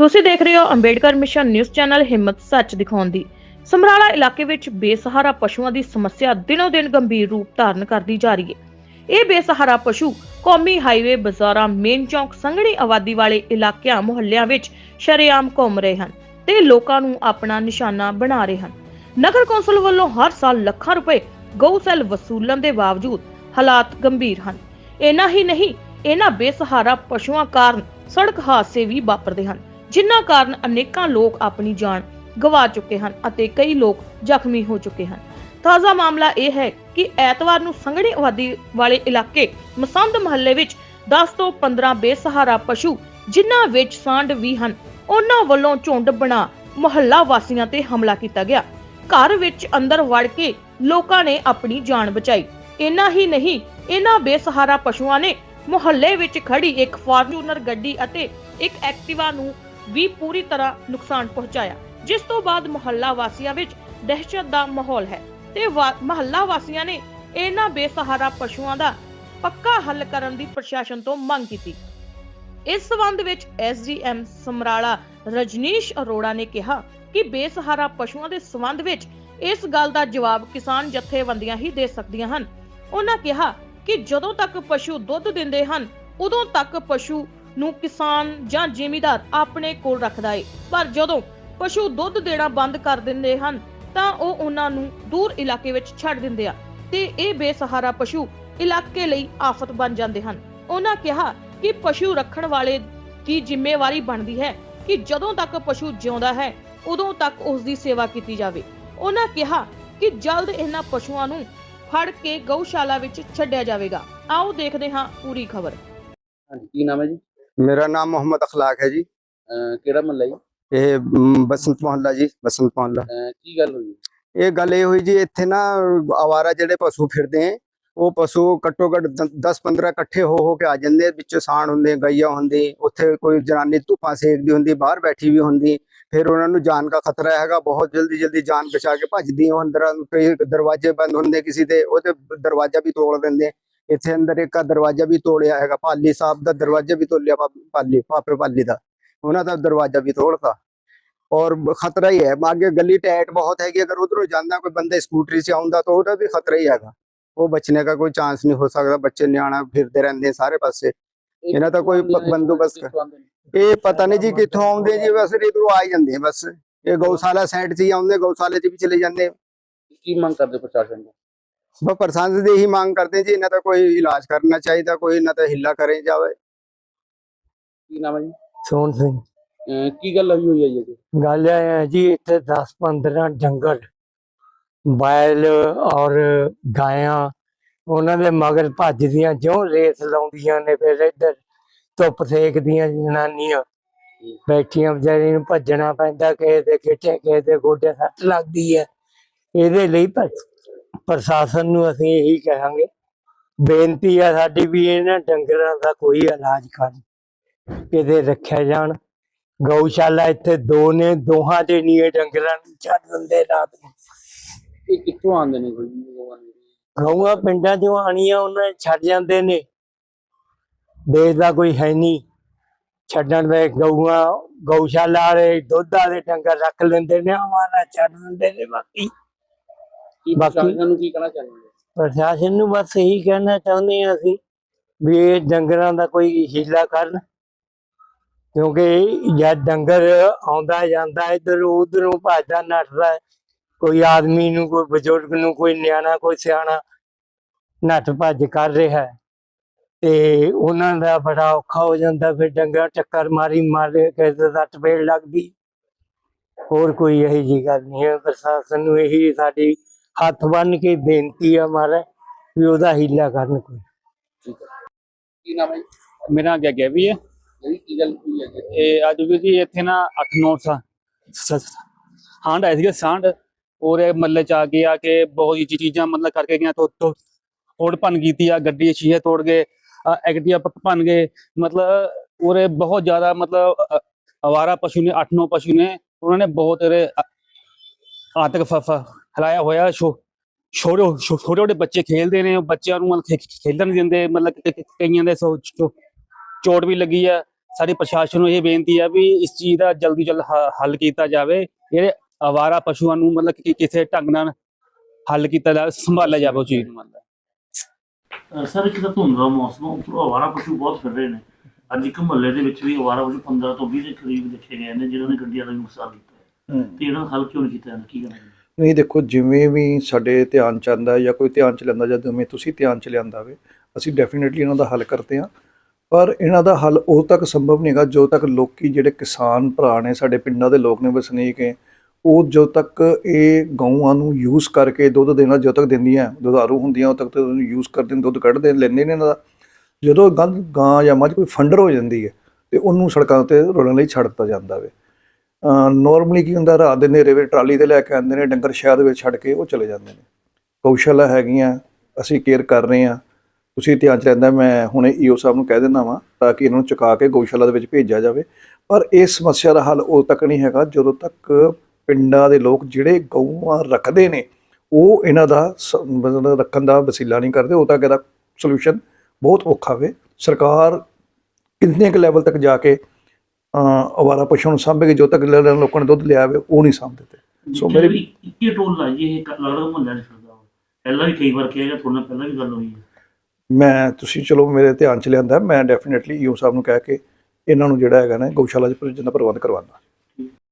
ਤੁਸੀਂ ਦੇਖ ਰਹੇ ਹੋ ਅੰਬੇਡਕਰ ਮਿਸ਼ਨ ਨਿਊਜ਼ ਚੈਨਲ ਹਿੰਮਤ ਸੱਚ ਦਿਖਾਉਣ ਦੀ। ਸਮਰਾਲਾ ਇਲਾਕੇ ਵਿੱਚ ਬੇਸਹਾਰਾ ਪਸ਼ੂਆਂ ਦੀ ਸਮੱਸਿਆ ਦਿਨੋ ਦਿਨ ਗੰਭੀਰ ਰੂਪ ਧਾਰਨ ਕਰਦੀ ਜਾ ਰਹੀ ਹੈ। ਇਹ ਬੇਸਹਾਰਾ ਪਸ਼ੂ ਕੌਮੀ ਹਾਈਵੇ ਬਾਜ਼ਾਰਾਂ, ਮੇਨ ਚੌਂਕ, ਸੰਘਣੀ ਆਬਾਦੀ ਵਾਲੇ ਇਲਾਕਿਆਂ, ਮੁਹੱਲਿਆਂ ਵਿੱਚ ਸ਼ਰੇਆਮ ਘੁੰਮ ਰਹੇ ਹਨ ਤੇ ਲੋਕਾਂ ਨੂੰ ਆਪਣਾ ਨਿਸ਼ਾਨਾ ਬਣਾ ਰਹੇ ਹਨ। ਨਗਰ ਕੌਂਸਲ ਵੱਲੋਂ ਹਰ ਸਾਲ ਲੱਖਾਂ ਰੁਪਏ ਗਊਸੈਲ ਵਸੂਲਣ ਦੇ ਬਾਵਜੂਦ ਹਾਲਾਤ ਗੰਭੀਰ ਹਨ। ਇੰਨਾ ਹੀ ਨਹੀਂ, ਇਹਨਾਂ ਬੇਸਹਾਰਾ ਪਸ਼ੂਆਂ ਕਾਰਨ ਸੜਕ ਹਾਦਸੇ ਵੀ ਵਾਪਰਦੇ ਹਨ। ਜਿਨ੍ਹਾਂ ਕਾਰਨ ਅਨੇਕਾਂ ਲੋਕ ਆਪਣੀ ਜਾਨ ਗਵਾ ਚੁੱਕੇ ਹਨ ਅਤੇ ਕਈ ਲੋਕ ਜ਼ਖਮੀ ਹੋ ਚੁੱਕੇ ਹਨ। ਤਾਜ਼ਾ ਮਾਮਲਾ ਇਹ ਹੈ ਕਿ ਐਤਵਾਰ ਨੂੰ ਸੰਘਣੀ ਆਬਾਦੀ ਵਾਲੇ ਇਲਾਕੇ ਮਸੰਦ ਮਹੱਲੇ ਵਿੱਚ 10 ਤੋਂ 15 ਬੇਸਹਾਰਾ ਪਸ਼ੂ, ਜਿਨ੍ਹਾਂ ਵਿੱਚ ਸਾਂਢ ਵੀ ਹਨ, ਉਹਨਾਂ ਵੱਲੋਂ ਝੁੰਡ ਬਣਾ ਮੁਹੱਲਾ ਵਾਸੀਆਂ ਤੇ ਹਮਲਾ ਕੀਤਾ ਗਿਆ। ਘਰ ਵਿੱਚ ਅੰਦਰ ਵੜ ਕੇ ਲੋਕਾਂ ਨੇ ਆਪਣੀ ਜਾਨ ਬਚਾਈ। ਇੰਨਾ ਹੀ ਨਹੀਂ ਇਹਨਾਂ ਬੇਸਹਾਰਾ ਪਸ਼ੂਆਂ ਨੇ ਮੁਹੱਲੇ ਵਿੱਚ ਖੜੀ ਇੱਕ ਫਾਰਚੂਨਰ ਗੱਡੀ ਅਤੇ ਇੱਕ ਐਕਟਿਵਾ ਨੂੰ ਵੀ ਪੂਰੀ ਤਰ੍ਹਾਂ ਨੁਕਸਾਨ ਪਹੁੰਚਾਇਆ, ਜਿਸ ਤੋਂ ਬਾਅਦ ਮੁਹੱਲਾ ਵਾਸੀਆਂ ਵਿੱਚ ਦਹਿਸ਼ਤ ਦਾ ਮਾਹੌਲ ਹੈ ਤੇ ਮੁਹੱਲਾ ਵਾਸੀਆਂ ਨੇ ਇਹਨਾਂ ਬੇਸਹਾਰਾ ਪਸ਼ੂਆਂ ਦਾ ਪੱਕਾ ਹੱਲ ਕਰਨ ਦੀ ਪ੍ਰਸ਼ਾਸਨ ਤੋਂ ਮੰਗ ਕੀਤੀ। ਇਸ ਸਬੰਧ ਵਿੱਚ ਐਸਡੀਐਮ ਸਮਰਾਲਾ ਰਜਨੀਸ਼ ਅਰੋੜਾ ਨੇ ਕਿਹਾ ਕਿ ਬੇਸਹਾਰਾ ਪਸ਼ੂਆਂ ਦੇ ਸਬੰਧ ਵਿੱਚ ਇਸ ਗੱਲ ਦਾ ਜਵਾਬ ਕਿਸਾਨ ਜਥੇਬੰਦੀਆਂ ਹੀ ਦੇ ਸਕਦੀਆਂ ਹਨ। ਉਹਨਾਂ ਕਿਹਾ ਕਿ ਜਦੋਂ ਤੱਕ ਪਸ਼ੂ ਦੁੱਧ ਦਿੰਦੇ ਹਨ, ਉਦੋਂ ਤੱਕ ਪਸ਼ੂ ਨੂੰ ਕਿਸਾਨ ਜਾਂ ਜਿਮੀਦਾਰ ਆਪਣੇ ਕੋਲ ਰੱਖਦਾ ਏ। ਪਰ ਜਦੋਂ ਪਸ਼ੂ ਦੁੱਧ ਦੇਣਾ ਬੰਦ ਕਰ ਦਿੰਦੇ ਹਨ, ਤਾਂ ਉਹ ਉਹਨਾਂ ਨੂੰ ਦੂਰ ਇਲਾਕੇ ਵਿੱਚ ਛੱਡ ਦਿੰਦੇ ਆ ਤੇ ਇਹ ਬੇਸਹਾਰਾ ਪਸ਼ੂ ਇਲਾਕੇ ਲਈ ਆਫਤ ਬਣ ਜਾਂਦੇ ਹਨ। ਉਹਨਾਂ ਕਿਹਾ ਕਿ ਪਸ਼ੂ ਰੱਖਣ ਵਾਲੇ ਦੀ ਜ਼ਿੰਮੇਵਾਰੀ ਬਣਦੀ ਹੈ ਕਿ ਜਦੋਂ ਤੱਕ ਪਸ਼ੂ ਜਿਉਂਦਾ ਹੈ, ਉਦੋਂ ਤੱਕ ਉਸ ਦੀ ਸੇਵਾ ਕੀਤੀ ਜਾਵੇ। ਉਹਨਾਂ ਕਿਹਾ ਕਿ ਜਲਦ ਇਹਨਾਂ ਪਸ਼ੂਆਂ ਨੂੰ ਫੜ ਕੇ ਗਊਸ਼ਾਲਾ ਵਿੱਚ ਛੱਡਿਆ ਜਾਵੇਗਾ। ਆਓ ਦੇਖਦੇ ਹਾਂ ਪੂਰੀ ਖਬਰ। ਹਾਂਜੀ, ਕੀ ਨਾਮ ਹੈ ਜੀ? ਮੇਰਾ ਨਾਮ ਮੁਹੰਮਦ ਅਖਲਾਕ ਹੈ ਜੀ। ਅਹ ਕਿਹੜਾ ਮਹੱਲਾ ਜੀ? ਇਹ ਮ, ਬਸੰਤ ਮੁਹੱਲਾ ਜੀ ਬਸੰਤ ਮੁਹੱਲਾ। ਅਹ ਕੀ ਗੱਲ ਹੋਈ? ਇਹ ਗੱਲ ਇਹ ਹੋਈ ਜੀ ਇੱਥੇ ਨਾ ਆਵਾਰਾ ਜਿਹੜੇ ਪਸ਼ੂ ਫਿਰਦੇ ਹੈ ਉਹ ਪਸ਼ੂ ਘੱਟੋ ਘੱਟ 10 15 ਇਕੱਠੇ ਹੋ ਹੋ ਕੇ ਆ ਜਾਂਦੇ ਵਿੱਚ ਸਾਣ ਹੁੰਦੇ ਗਈਆ ਹੁੰਦੀ ਉੱਥੇ ਕੋਈ ਜਨਾਨੀ ਧੁੱਪਾਂ ਸੇਕਦੀ ਹੁੰਦੀ ਬਾਹਰ ਬੈਠੀ ਵੀ ਹੁੰਦੀ ਫਿਰ ਉਹਨਾਂ ਨੂੰ ਜਾਨ ਦਾ ਖਤਰਾ ਹੈਗਾ ਬਹੁਤ ਜਲਦੀ ਜਲਦੀ ਜਾਨ ਬਚਾ ਕੇ ਭੱਜਦੀ ਉਹ ਅੰਦਰ ਕਈ ਦਰਵਾਜ਼ੇ ਬੰਦ ਹੁੰਦੇ ਕਿਸੇ ਦੇ ਉਹਦੇ ਦਰਵਾਜ਼ਾ ਵੀ ਤੋੜ ਦਿੰਦੇ ਇੱਥੇ ਅੰਦਰ ਇੱਕ ਦਰਵਾਜ਼ਾ ਵੀ ਤੋੜਿਆ ਹੈਗਾ, ਪਾਲੀ ਸਾਹਿਬ ਦਾ ਦਰਵਾਜ਼ਾ ਵੀ ਤੋੜਿਆ ਪਾਲੀ ਪਾਪੇ ਪਾਲੀ ਦਾ, ਉਹਨਾਂ ਦਾ ਦਰਵਾਜ਼ਾ ਵੀ ਤੋੜਤਾ। ਔਰ ਖਤਰਾ ਹੀ ਹੈ, ਅੱਗੇ ਗਲੀ ਟਾਈਟ ਬਹੁਤ ਹੈਗੀ, ਅਗਰ ਉਧਰੋਂ ਜਾਂਦਾ ਕੋਈ ਬੰਦਾ ਸਕੂਟਰੀ 'ਚ ਆਉਂਦਾ ਤਾਂ ਉਹਦਾ ਵੀ ਖਤਰਾ ਹੀ ਹੈਗਾ। ਉਹ ਬਚਨੇ ਦਾ ਕੋਈ ਚਾਂਸ ਨਹੀਂ ਹੋ ਸਕਦਾ, ਬੱਚੇ ਨਿਆਣਾ ਫਿਰਦੇ ਰਹਿੰਦੇ ਸਾਰੇ ਪਾਸੇ। ਇਹ ਇਹਨਾਂ ਦਾ ਕੋਈ ਬੰਦੋਬਸਤ ਇਹ ਪਤਾ ਨਹੀਂ ਜੀ ਕਿੱਥੋਂ ਆਉਂਦੇ ਜੀ, ਬਸ ਇਧਰੋਂ ਆ ਜਾਂਦੇ ਬਸ। ਇਹ ਗਊਸ਼ਾਲਾ ਸਾਈਡ 'ਚ ਹੀ ਆਉਂਦੇ, ਗਊਸ਼ਾਲੇ 'ਚ ਵੀ ਚਲੇ ਜਾਂਦੇ ਕੀ ਮੰਗ ਕਰਦੇ ਪ੍ਰਸ਼ਾਸਨ ਤੋਂ? ਬਸ ਪ੍ਰਸ਼ਾਸਨ ਦੀ ਹੀ ਮੰਗ ਕਰਦੇ ਜੀ ਇਹਨਾਂ ਦਾ ਕੋਈ ਇਲਾਜ ਕਰਨਾ ਚਾਹੀਦਾ ਕੋਈ ਇਹਨਾਂ ਦਾ ਹਿੱਲਾ ਕਰੇ ਜਾਵੇ। ਕੀ ਨਾਮ ਹੈ ਜੀ? ਸੋਹਣ ਸਿੰਘ। ਅਹ ਕੀ ਗੱਲ ਹੋਈ ਹੋਈ ਹੈ ਜੀ ਗੱਲ ਇਹ ਹੈ ਜੀ ਇੱਥੇ 10 15 ਜੰਗਲ ਬੈਲ ਔਰ ਗਾਇਆਂ ਉਹਨਾਂ ਦੇ ਮਗਰ ਭੱਜਦੀਆਂ ਜਿਉਂ ਰੇਸ ਲਾਉਂਦੀਆਂ ਨੇ ਫਿਰ ਇੱਧਰ ਧੁੱਪ ਸੇਕਦੀਆਂ ਜਨਾਨੀਆਂ। ਬੈਠੀਆਂ ਵਿਚਾਰੀ ਨੂੰ ਭੱਜਣਾ ਪੈਂਦਾ ਕਿਸੇ ਦੇ ਗਿੱਟੇ ਕਿਸੇ ਦੇ ਗੋਡੇ ਸੱਟ ਲੱਗਦੀ ਹੈ। ਇਹਦੇ ਲਈ ਪ- ਪ੍ਰਸ਼ਾਸਨ ਨੂੰ ਅਸੀਂ ਇਹੀ ਕਹਾਂਗੇ ਬੇਨਤੀ ਹੈ ਸਾਡੀ ਵੀ ਇਹਨਾਂ ਡੰਗਰਾਂ ਦਾ ਕੋਈ ਇਲਾਜ ਕਰਨ ਕਿਤੇ ਰੱਖਿਆ ਜਾਣ। ਗਊਸ਼ਾਲਾ ਇੱਥੇ ਦੋ ਨੇ ਦੋਹਾਂ ਦੇ ਨੀਏ ਡੰਗਰਾਂ ਨੂੰ ਛੱਡ ਦਿੰਦੇ ਰਾਤ ਨੂੰ। ਇਹ ਕਿੱਥੋਂ ਆਉਂਦੇ ਨੇ? ਗਊਆਂ ਪਿੰਡਾਂ ਚੋਂ ਆਣੀਆਂ ਉਹਨਾਂ ਛੱਡ ਜਾਂਦੇ ਨੇ। ਦੇਖਦਾ ਕੋਈ ਹੈ ਨਹੀਂ। ਛੱਡਣ ਦੇ ਗਊਆਂ ਗਊਸ਼ਾਲਾ ਵਾਲੇ ਦੁੱਧ ਵਾਲੇ ਡੰਗਰ ਰੱਖ ਲੈਂਦੇ ਨੇ ਹਮਾਰਾ ਛੱਡ ਦਿੰਦੇ ਨੇ ਬਾਕੀ। ਕੀ ਬਾਕੀ- ਪ੍ਰਸ਼ਾਸਨ ਨੂੰ ਕੀ ਕਹਿਣਾ ਚਾਹੁੰਦੇ ਹੋ? ਪ੍ਰਸ਼ਾਸਨ ਨੂੰ ਬਸ ਇਹੀ ਕਹਿਣਾ ਚਾਹੁੰਦੇ ਹਾਂ ਅਸੀਂ ਵੀ ਇਹ ਡੰਗਰਾਂ ਦਾ ਕੋਈ ਹੀਲਾ ਕਰਨ ਕਿਉਂਕਿ ਜਦ ਡੰਗਰ ਆਉਂਦਾ ਜਾਂਦਾ ਇਧਰ ਉਧਰੋਂ ਭੱਜਦਾ ਨੱਠਦਾ ਹੈ। ਕੋਈ ਆਦਮੀ ਨੂੰ ਕੋਈ ਬਜ਼ੁਰਗ ਨੂੰ ਕੋਈ ਨਿਆਣਾ ਕੋਈ ਸਿਆਣਾ ਨੱਠ ਭੱਜ ਕਰ ਰਿਹਾ ਹੈ ਤੇ ਉਹਨਾਂ ਦਾ ਬੜਾ ਔਖਾ ਹੋ ਜਾਂਦਾ ਫਿਰ ਡੰਗਰ ਟੱਕਰ ਮਾਰੀ ਮਾਰੇ ਕਿਸੇ ਦਾ ਟਪੇੜ ਲੱਗਦੀ ਹੋਰ ਕੋਈ ਇਹੀ ਜੀ ਗੱਲ ਨਹੀਂ ਹੈ ਪ੍ਰਸ਼ਾਸਨ ਨੂੰ ਇਹੀ ਸਾਡੀ ਹੱਥ ਬੰਨ ਕੇ ਬੇਨਤੀ ਆ ਮਾਰੇ ਵੀ ਉਹਦਾ ਹੀਲਾ ਕਰਨ ਕੋਈ। ਠੀਕ ਹੈ ਕੀ ਨਾਮ ਹੈ ਜੀ? ਮੇਰਾ ਅੱਗੇ ਅੱਗੇ ਵੀ ਹੈ। ਜਿਹੜੀ ਕੀ ਗੱਲ ਹੋਈ ਹੈ ਜੀ? ਇਹ ਅੱਜ ਵੀ ਜੀ ਇੱਥੇ ਨਾ 8-9 ਸਾਲ। ਹਾਂਡ ਆਏ ਸੀਗੇ ਸਾਂਢ। ਔਰ ਇਹ ਮੱਲੇ ਚ ਆ ਕੇ ਆ ਕੇ ਬਹੁਤ ਹੀ ਚੀਜ਼ਾਂ ਮਤਲਬ ਕਰਕੇ ਗਿਆ ਤੋ ਤੋ ਤੋੜ ਭੰਨ ਕੀਤੀ ਆ ਗੱਡੀ ਦੇ ਸ਼ੀਸ਼ੇ ਤੋੜ ਗਏ ਪ- ਭੰਨ ਗਏ ਮਤਲਬ ਔਰ ਇਹ ਬਹੁਤ ਜ਼ਿਆਦਾ ਮਤਲਬ ਅ, ਅਵਾਰਾ ਪਸ਼ੂ ਨੇ 8-9 ਪਸ਼ੂ ਨੇ। ਉਹਨਾਂ ਨੇ ਬਹੁਤ ਇਹਦੇ ਆਤਕ ਫ- ਫ- ਫੈਲਾਇਆ ਹੋਇਆ ਛੋਟੇ ਛੋਟੇ ਛੋਟੇ ਬੱਚੇ ਖੇਲਦੇ ਨੇ ਬੱਚਿਆਂ ਨੂੰ ਮਤਲਬ ਖੇਲਣ ਨਹੀਂ ਦਿੰਦੇ ਮਤਲਬ ਕਈਆਂ ਦੇ ਚੋਟ ਵੀ ਲੱਗੀ ਆ। ਸਾਡੀ ਪ੍ਰਸ਼ਾਸਨ ਨੂੰ ਇਹ ਬੇਨਤੀ ਹੈ ਵੀ ਇਸ ਚੀਜ਼ ਦਾ ਜਲਦੀ ਜਲਦ ਹੱਲ ਕੀਤਾ ਜਾਵੇ। ਜਿਹੜੇ ਆਵਾਰਾ ਪਸ਼ੂਆਂ ਨੂੰ ਮਤਲਬ ਕਿ ਕਿਸੇ ਢੰਗ ਨਾਲ ਹੱਲ ਕੀਤਾ ਜਾਵੇ ਸੰਭਾਲਿਆ ਜਾਵੇ ਉਹ ਚੀਜ਼। ਨੂੰ ਮਤਲਬ ਸਰ ਇੱਕ ਤਾਂ ਧੁੰਦ ਦਾ ਮੌਸਮ ਆ, ਉੱਪਰੋਂ ਅਵਾਰਾ ਪਸ਼ੂ ਬਹੁਤ ਫਿਰ ਰਹੇ ਨੇ। ਅੱਜ ਇੱਕ ਮੁਹੱਲੇ ਦੇ ਵਿੱਚ ਵੀ ਅਵਾਰਾ ਪਸ਼ੂ 15 ਤੋਂ 20 ਦੇ ਕਰੀਬ ਦੇਖੇ ਗਏ ਨੇ ਜਿਨ੍ਹਾਂ ਨੇ ਗੱਡੀਆਂ ਦਾ ਨੁਕਸਾਨ ਕੀਤਾ ਤੇ ਇਹਨਾਂ ਦਾ ਹੱਲ ਕਿਉਂ ਨਹੀਂ ਕੀਤਾ ਜਾਂਦਾ? ਕੀ ਕਰਨਾ ਨਹੀਂ, ਦੇਖੋ, ਜਿਵੇਂ ਵੀ ਸਾਡੇ ਧਿਆਨ ਚ ਆਉਂਦਾ ਜਾਂ ਕੋਈ ਧਿਆਨ ਚ ਲੈਂਦਾ ਜਾਂ ਜਿਵੇਂ ਤੁਸੀਂ ਧਿਆਨ ਚ ਲਿਆਂਦਾ ਵੇ, ਅਸੀਂ ਡੈਫੀਨਿਟਲੀ ਇਹਨਾਂ ਦਾ ਹੱਲ ਕਰਦੇ ਹਾਂ। ਪਰ ਇਹਨਾਂ ਦਾ ਹੱਲ ਉਦੋਂ ਤੱਕ ਸੰਭਵ ਨਹੀਂ ਹੈਗਾ ਜਦੋਂ ਤੱਕ ਲੋਕੀ ਜਿਹੜੇ ਕਿਸਾਨ ਭਰਾ ਨੇ, ਸਾਡੇ ਪਿੰਡਾਂ ਦੇ ਲੋਕ ਨੇ, ਵਸਨੀਕ ਹੈ ਉਹ ਜਦੋਂ ਤੱਕ ਇਹ ਗਊਆਂ ਨੂੰ ਯੂਜ਼ ਕਰਕੇ ਦੁੱਧ ਦੇਣਾ ਜਦੋਂ ਤੱਕ ਦਿੰਦੀਆਂ ਦੁਧਾਰੂ ਹੁੰਦੀਆਂ, ਉਦੋਂ ਤੱਕ ਤੇ ਉਹਨੂੰ ਯੂਜ਼ ਕਰਦੇ ਨੇ, ਦੁੱਧ ਕੱਢਦੇ ਲੈਂਦੇ ਨੇ ਇਹਨਾਂ ਦਾ। ਜਦੋਂ ਗਾਂ ਗਾਂ ਜਾਂ ਮੱਝ ਕੋਈ ਫੰਡਰ ਹੋ ਜਾਂਦੀ ਹੈ ਤੇ ਉਹਨੂੰ ਸੜਕਾਂ ਤੇ ਰੋਲਣ ਲਈ ਛੱਡ ਦਿੱਤਾ ਜਾਂਦਾ ਵੇ। ਨਾਰਮਲੀ ਕੀ ਹੁੰਦਾ, ਰਾਤ ਦੇ ਹਨੇਰੇ ਵਿੱਚ ਟਰਾਲੀ ਤੇ ਲੈ ਕੇ ਆਉਂਦੇ ਨੇ, ਡੰਗਰ ਸ਼ਹਿਰ ਦੇ ਵਿੱਚ ਛੱਡ ਕੇ ਉਹ ਚਲੇ ਜਾਂਦੇ ਨੇ। ਗਊਸ਼ਾਲਾ ਹੈਗੀਆਂ, ਅਸੀਂ ਕੇਅਰ ਕਰ ਰਹੇ ਹਾਂ। ਤੁਸੀਂ ਧਿਆਨ ਚ ਲੈਂਦਾ ਮੈਂ ਹੁਣੇ ਈਓ ਸਾਹਿਬ ਨੂੰ ਕਹਿ ਦਿੰਦਾ ਵਾਂ, ਤਾਂ ਕਿ ਇਹਨਾਂ ਨੂੰ ਚੁਕਾ ਕੇ ਗਊਸ਼ਾਲਾ ਦੇ ਵਿੱਚ ਭੇਜਿਆ ਜਾਵੇ। ਪਰ ਇਸ ਸਮੱਸਿਆ ਦਾ ਹੱਲ ਉਦੋਂ ਤੱਕ ਨਹੀਂ ਹੈਗਾ, ਜਦੋਂ ਤੱਕ ਪਿੰਡਾਂ ਦੇ ਲੋਕ ਜਿਹੜੇ ਗਊਆਂ ਰੱਖਦੇ ਨੇ, ਉਹ ਇਹਨਾਂ ਦਾ ਸ- ਮਤਲਬ ਰੱਖਣ ਦਾ ਵਸੀਲਾ ਨਹੀਂ ਕਰਦੇ, ਉਦੋਂ ਤੱਕ ਇਹਦਾ ਸੋਲੂਸ਼ਨ ਬਹੁਤ ਔਖਾ ਵੇ ਸਰਕਾਰ ਕਿੰਨੇ ਕੁ ਲੈਵਲ ਤੱਕ ਜਾ ਕੇ ਅਵਾਰਾ ਪਸ਼ੂਆਂ ਨੂੰ ਸਾਂਭੇਗੀ ਜਦੋਂ ਤੱਕ ਲ- ਲੋਕਾਂ ਨੇ ਦੁੱਧ ਲਿਆ ਵੇ ਉਹ ਨਹੀਂ ਸਾਂਭਦੇ ਤੇ। ਸੋ ਮੇਰੀ- ਇੱਕੇ ਟੋਲ ਲਾਈ ਇਹ? ਕ- ਲੱਗਦਾ ਮੁਹੱਲਿਆਂ 'ਚ ਫਿਰਦਾ ਪਹਿਲਾਂ ਵੀ ਕਈ ਵਾਰ ਕਿਹਾ ਗਿਆ ਤੁਹਾਡੇ ਨਾਲ ਪਹਿਲਾਂ ਵੀ ਗੱਲ ਹੋਈ ਹੈ। ਮੈਂ ਤੁਸੀਂ ਚਲੋ ਮੇਰੇ ਧਿਆਨ ਚ ਲਿਆਂਦਾ ਮੈਂ ਡੈਫੀਨਿਟਲੀ ਈਓ ਸਾਹਿਬ ਨੂੰ ਕਹਿ ਕੇ ਇਹਨਾਂ ਨੂੰ ਜਿਹੜਾ ਹੈਗਾ ਨਾ ਗਊਸ਼ਾਲਾ 'ਚ ਦਾ ਪ੍ਰਬੰਧ ਕਰਵਾਉਣਾ